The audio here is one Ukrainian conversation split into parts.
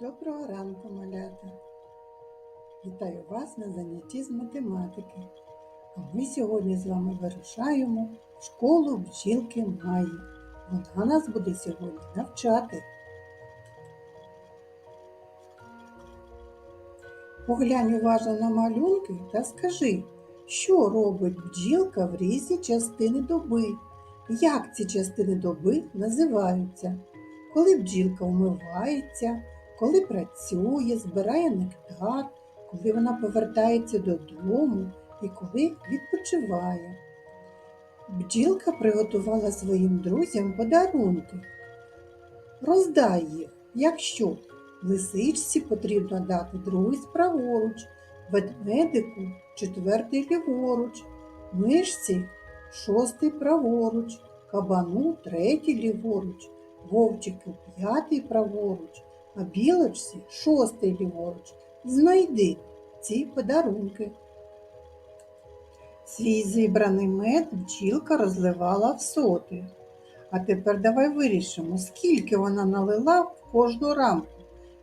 Доброго ранку, малята! Вітаю вас на занятті з математики. А ми сьогодні з вами вирушаємо в школу бджілки Маї. Вона нас буде сьогодні навчати. Поглянь уважно на малюнки та скажи, що робить бджілка в різні частини доби. Як ці частини доби називаються? Коли бджілка вмивається, коли працює, збирає нектар, коли вона повертається додому і коли відпочиває. Бджілка приготувала своїм друзям подарунки. Роздай їх, якщо лисичці потрібно дати другий праворуч, ведмедику четвертий ліворуч, мишці шостий праворуч, кабану третій ліворуч, вовчику п'ятий праворуч, а білочці шостий ліворуч. Знайди ці подарунки. Свій зібраний мед бджілка розливала в соти. А тепер давай вирішимо, скільки вона налила в кожну рамку.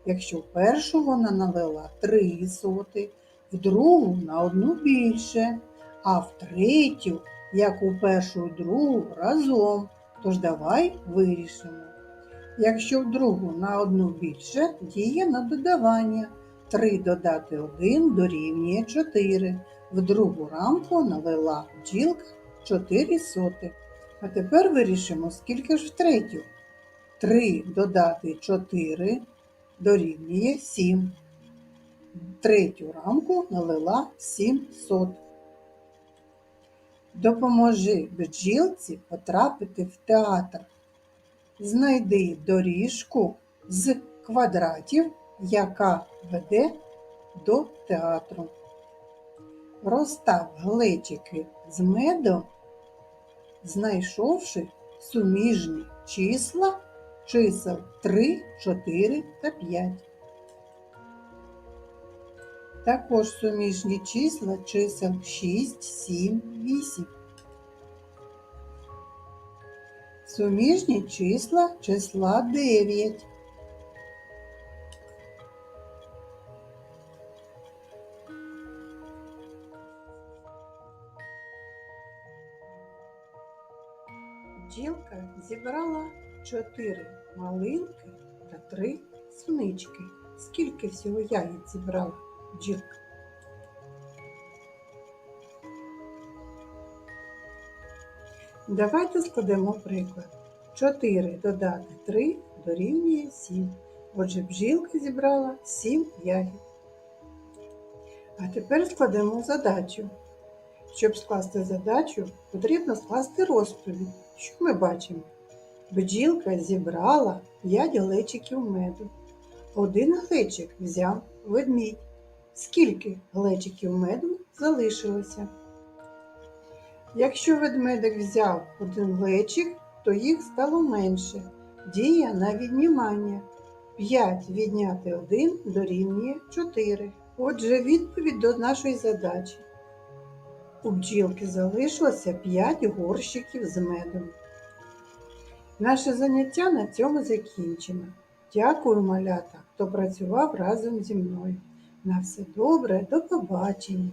Якщо в першу вона налила три соти, в другу на одну більше, а в третю, як у першу і другу, разом. Тож давай вирішимо. Якщо в другу на одну більше, діє на додавання. 3 додати 1 дорівнює 4. В другу рамку налила бджілка 4 соти. А тепер вирішимо, скільки ж в третю. 3 додати 4 дорівнює 7. В третю рамку налила 7 сот. Допоможи бджілці потрапити в театр. Знайди доріжку з квадратів, яка веде до театру. Розстав глечики з медом, знайшовши суміжні числа чисел 3, 4 та 5. Також суміжні числа чисел 6, 7, 8. Суміжні числа числа 9. Бджілка зібрала 4 малинки та 3 сунички. Скільки всього ягід зібрала бджілка? Давайте складемо приклад. 4 додати 3 дорівнює 7. Отже, бджілка зібрала 7 ягід. А тепер складемо задачу. Щоб скласти задачу, потрібно скласти розповідь. Що ми бачимо? Бджілка зібрала 5 глечиків меду. Один глечик взяв ведмідь. Скільки глечиків меду залишилося? Якщо ведмедик взяв один глечик, то їх стало менше. Дія на віднімання. 5 відняти 1 дорівнює 4. Отже, відповідь до нашої задачі. У бджілки залишилося 5 горщиків з медом. Наше заняття на цьому закінчено. Дякую, малята, хто працював разом зі мною. На все добре, до побачення!